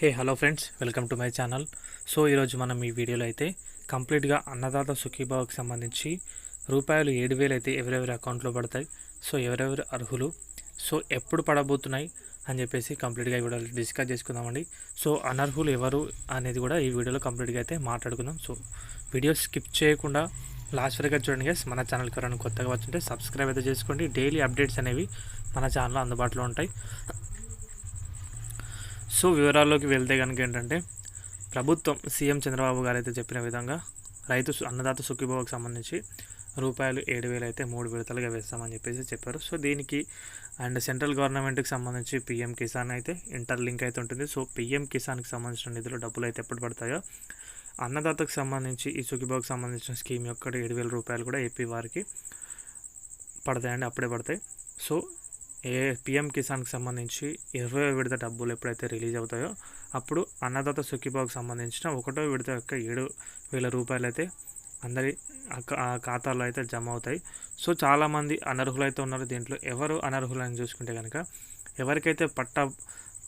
Hey hello friends welcome to my channel. So ఈరోజు మనం ఈ వీడియోలో అయితే కంప్లీట్గా అన్నదాత సుఖీభావకి సంబంధించి రూపాయలు ఏడు వేలు అయితే ఎవరెవరి అకౌంట్లో పడతాయి సో ఎవరెవరు అర్హులు సో ఎప్పుడు పడబోతున్నాయి అని చెప్పేసి కంప్లీట్గా ఈ వీడియోలో డిస్కస్ చేసుకుందామండి. సో అనర్హులు ఎవరు అనేది కూడా ఈ వీడియోలో కంప్లీట్గా అయితే మాట్లాడుకుందాం. సో వీడియో స్కిప్ చేయకుండా లాస్ట్ వరకు చూడండి గైస్ మన ఛానల్కి ఎవరైనా కొత్తగా వచ్చుంటే సబ్స్క్రైబ్ అయితే చేసుకోండి. డైలీ అప్డేట్స్ అనేవి మన ఛానల్లో అందుబాటులో ఉంటాయి. సో వివరాల్లోకి వెళ్తే కనుక ఏంటంటే ప్రభుత్వం సీఎం చంద్రబాబు గారు అయితే చెప్పిన విధంగా రైతు సు- అన్నదాత సుఖీభావకు సంబంధించి రూపాయలు ఏడు వేలు అయితే మూడు విడతలుగా వేస్తామని చెప్పేసి చెప్పారు. సో దీనికి అండ్ సెంట్రల్ గవర్నమెంట్కి సంబంధించి పిఎం కిసాన్ అయితే ఇంటర్ లింక్ అయితే ఉంటుంది. సో పిఎం కిసాన్కి సంబంధించిన నిధులు డబ్బులు అయితే ఎప్పుడు పడతాయో అన్నదాతకు సంబంధించి ఈ సుఖీభావకు సంబంధించిన స్కీమ్ యొక్క ఏడు వేల రూపాయలు కూడా ఏపీ వారికి పడతాయండి అప్పుడే పడతాయి. సో ఏ పిఎం కిసాన్కి సంబంధించి ఇరవై విడత డబ్బులు ఎప్పుడైతే రిలీజ్ అవుతాయో అప్పుడు అన్నదాత సుఖీబాబుకి సంబంధించిన ఒకటో విడత యొక్క ఏడు వేల రూపాయలు అయితే అందరి ఆ ఖాతాలో అయితే జమ అవుతాయి. సో చాలామంది అనర్హులైతే ఉన్నారు. దీంట్లో ఎవరు అనర్హులు అని చూసుకుంటే కనుక ఎవరికైతే పట్ట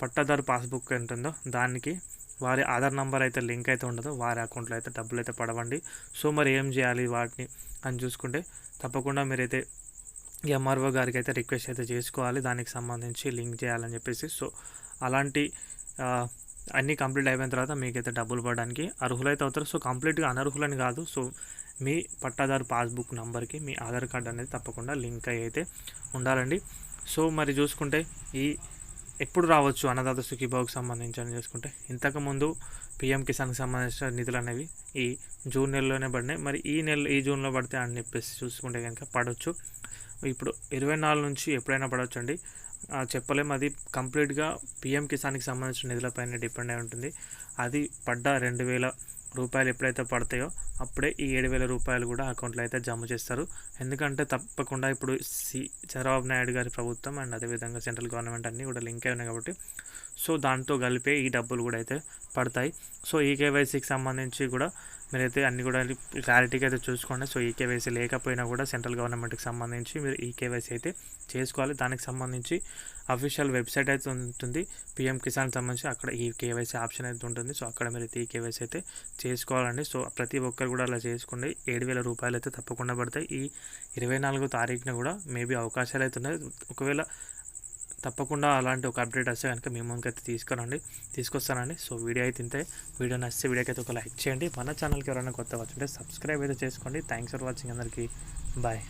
పట్టాదారు పాస్బుక్ ఉంటుందో దానికి వారి ఆధార్ నెంబర్ అయితే లింక్ అయితే ఉండదో. వారి అకౌంట్లో అయితే డబ్బులు అయితే పడవండి. సో మరి ఏం చేయాలి వాటిని అని చూసుకుంటే తప్పకుండా మీరైతే ఎంఆర్ఓ గారికి అయితే రిక్వెస్ట్ అయితే చేసుకోవాలి. దానికి సంబంధించి లింక్ చేయాలని చెప్పేసి. సో అలాంటి అన్నీ కంప్లీట్ అయిపోయిన తర్వాత మీకైతే డబ్బులు పడడానికి అర్హులైతే అవుతారు. సో కంప్లీట్గా అనర్హులని కాదు. సో మీ పట్టాదారు పాస్బుక్ నెంబర్కి మీ ఆధార్ కార్డ్ అనేది తప్పకుండా లింక్ అయ్యి అయితే ఉండాలండి. సో మరి చూసుకుంటే ఈ ఎప్పుడు రావచ్చు అన్నదాత సుఖీబాబుకి సంబంధించి అని చూసుకుంటే ఇంతకుముందు పిఎం కిసాన్కి సంబంధించిన నిధులు అనేవి ఈ జూన్ నెలలోనే పడినాయి. మరి ఈ నెల ఈ జూన్లో పడితే అని చెప్పేసి చూసుకుంటే కనుక పడవచ్చు ఇప్పుడు ఇరవై నాలుగు నుంచి ఎప్పుడైనా పడవచ్చు అండి. చెప్పలేము. అది కంప్లీట్గా పిఎం కిసాన్కి సంబంధించిన నిధులపైన డిపెండ్ అయి ఉంటుంది. అది పడ్డ రెండు వేల రూపాయలు ఎప్పుడైతే పడతాయో అప్పుడే ఈ ఏడు వేల రూపాయలు కూడా అకౌంట్లో అయితే జమ చేస్తారు. ఎందుకంటే తప్పకుండా ఇప్పుడు సి చంద్రబాబు నాయుడు గారి ప్రభుత్వం అండ్ అదేవిధంగా సెంట్రల్ గవర్నమెంట్ అన్నీ కూడా లింక్ అయినాయి కాబట్టి సో దాంతో కలిపే ఈ డబ్బులు కూడా అయితే పడతాయి. సో ఈ కేవైసీకి సంబంధించి కూడా మీరైతే అన్ని కూడా క్లారిటీగా అయితే చూసుకోండి. సో ఈ కేవైసీ లేకపోయినా కూడా సెంట్రల్ గవర్నమెంట్కి సంబంధించి మీరు ఈ కేవైసీ అయితే చేసుకోవాలి. దానికి సంబంధించి అఫీషియల్ వెబ్సైట్ అయితే ఉంటుంది. పిఎం కిసాన్ సంబంధించి అక్కడ ఈ కేవైసీ ఆప్షన్ అయితే ఉంటుంది. సో అక్కడ మీరు అయితే ఈ కేవైసీ అయితే చేసుకోవాలండి. సో ప్రతి ఒక్కరు కూడా అలా చేసుకోండి. ఏడు వేల రూపాయలు అయితే తప్పకుండా పడతాయి. ఈ ఇరవై నాలుగో తారీఖున కూడా మేబీ అవకాశాలు అయితే ఉన్నాయి. ఒకవేళ తప్పకుండా అలాంటి ఒక అప్డేట్ వస్తే కనుక మీ ముందుకు అయితే తీసుకురండి తీసుకొస్తానండి. సో వీడియో అయితే ఇంతే. వీడియో నచ్చితే వీడియోకి అయితే ఒక లైక్ చేయండి. మన ఛానల్కి ఎవరైనా కొత్త వచ్చుంటే సబ్స్క్రైబ్ అయితే చేసుకోండి. థ్యాంక్స్ ఫర్ వాచింగ్ అందరికీ. బాయ్